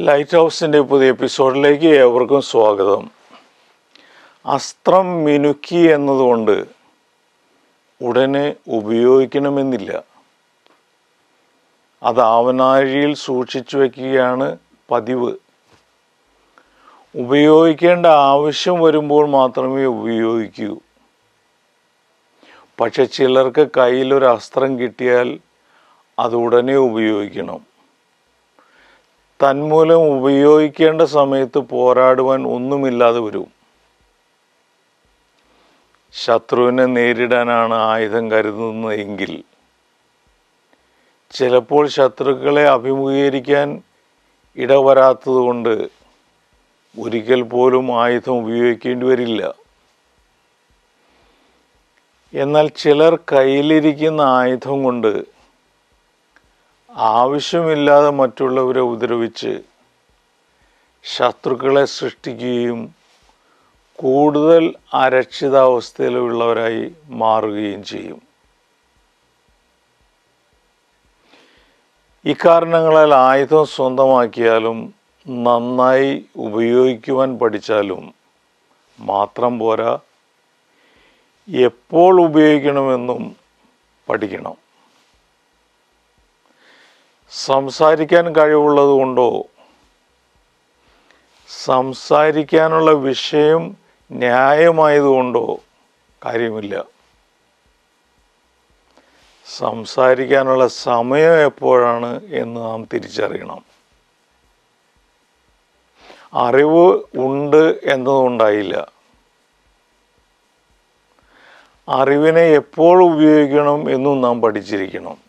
Light ഹൗസിന്റെ പുതിയ എപ്പിസോഡിലേക്ക് ഏവർക്കും സ്വാഗതം. അസ്ത്രം മിനുക്കി എന്നതുകൊണ്ട് ഉടനെ ഉപയോഗിക്കണമെന്നില്ല. അത് ആവനാഴിയിൽ സൂക്ഷിച്ചു വയ്ക്കുകയാണ് പതിവ്. ഉപയോഗിക്കേണ്ട ആവശ്യം വരുമ്പോൾ മാത്രമേ ഉപയോഗിക്കൂ. പക്ഷെ ചിലർക്ക് കയ്യിലൊരു അസ്ത്രം കിട്ടിയാൽ അത് ഉടനെ ഉപയോഗിക്കണം. തന്മൂലം ഉപയോഗിക്കേണ്ട സമയത്ത് പോരാടുവാൻ ഒന്നുമില്ലാതെ വരും. ശത്രുവിനെ നേരിടാനാണ് ആയുധം കരുതുന്നതെങ്കിൽ ചിലപ്പോൾ ശത്രുക്കളെ അഭിമുഖീകരിക്കാൻ ഇടവരാത്തതുകൊണ്ട് ഒരിക്കൽ പോലും ആയുധം ഉപയോഗിക്കേണ്ടി വരില്ല. എന്നാൽ ചിലർ കയ്യിലിരിക്കുന്ന ആയുധം കൊണ്ട് ആവശ്യമില്ലാതെ മറ്റുള്ളവരെ ഉപദ്രവിച്ച് ശത്രുക്കളെ സൃഷ്ടിക്കുകയും കൂടുതൽ അരക്ഷിതാവസ്ഥയിലുള്ളവരായി മാറുകയും ചെയ്യും. ഇക്കാരണങ്ങളാൽ ആയുധം സ്വന്തമാക്കിയാലും നന്നായി ഉപയോഗിക്കുവാൻ പഠിച്ചാലും മാത്രം പോരാ എപ്പോൾ ഉപയോഗിക്കണമെന്നും പഠിക്കണം. സംസാരിക്കാൻ കഴിവുള്ളത് കൊണ്ടോ? സംസാരിക്കാനുള്ള വിഷയം ന്യായമായതുകൊണ്ടോ കാര്യമില്ല. സംസാരിക്കാനുള്ള സമയം എപ്പോഴാണ് എന്ന് നാം തിരിച്ചറിയണം. അറിവ് ഉണ്ട് എന്നതുകൊണ്ടായില്ല. അറിവിനെ എപ്പോൾ ഉപയോഗിക്കണം എന്നും നാം പഠിച്ചിരിക്കണം.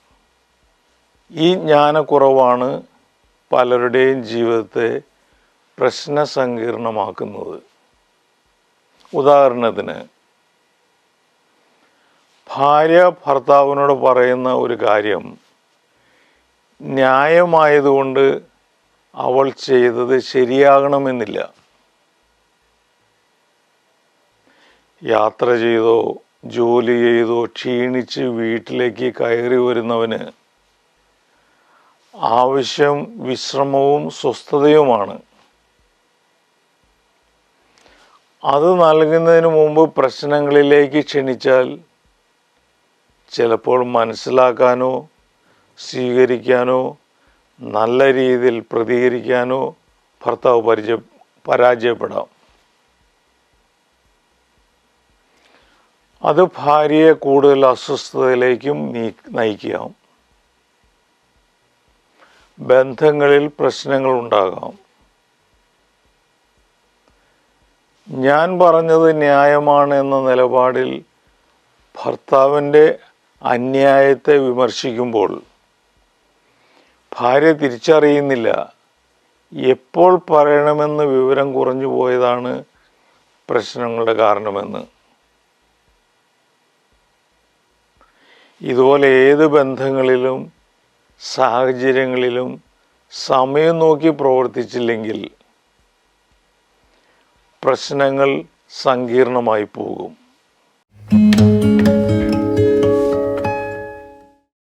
ഈ ജ്ഞാനക്കുറവാണ് പലരുടെയും ജീവിതത്തെ പ്രശ്ന സങ്കീർണമാക്കുന്നത് ഉദാഹരണത്തിന് ഭാര്യ ഭർത്താവിനോട് പറയുന്ന ഒരു കാര്യം ന്യായമായതുകൊണ്ട് അവൾ ചെയ്തത് ശരിയാകണമെന്നില്ല. യാത്ര ചെയ്തോ ജോലി ചെയ്തോ ക്ഷീണിച്ച് വീട്ടിലേക്ക് കയറി വരുന്നവന് ആവശ്യം വിശ്രമവും സ്വസ്ഥതയുമാണ്. അത് നൽകുന്നതിന് മുമ്പ് പ്രശ്നങ്ങളിലേക്ക് ക്ഷണിച്ചാൽ ചിലപ്പോൾ മനസ്സിലാക്കാനോ സ്വീകരിക്കാനോ നല്ല രീതിയിൽ പ്രതികരിക്കാനോ ഭർത്താവ് പരിചയ പരാജയപ്പെടാം. അത് ഭാര്യയെ കൂടുതൽ അസ്വസ്ഥതയിലേക്കും നീ നയിക്കാം. ബന്ധങ്ങളിൽ പ്രശ്നങ്ങൾ ഉണ്ടാകാം. ഞാൻ പറഞ്ഞത് ന്യായമാണ് എന്ന നിലപാടിൽ ഭർത്താവിന്റെ അന്യായത്തെ വിമർശിക്കുമ്പോൾ ഭാര്യ തിരിച്ചറിയുന്നില്ല. എപ്പോൾ പറയണമെന്ന് വിവരം കുറഞ്ഞു പോയതാണ് പ്രശ്നങ്ങളുടെ കാരണമെന്ന്. ഇതുപോലെ ഏത് ബന്ധങ്ങളിലും സാഹചര്യങ്ങളിലും സമയം നോക്കി പ്രവർത്തിച്ചില്ലെങ്കിൽ പ്രശ്നങ്ങൾ സങ്കീർണമായി പോകും.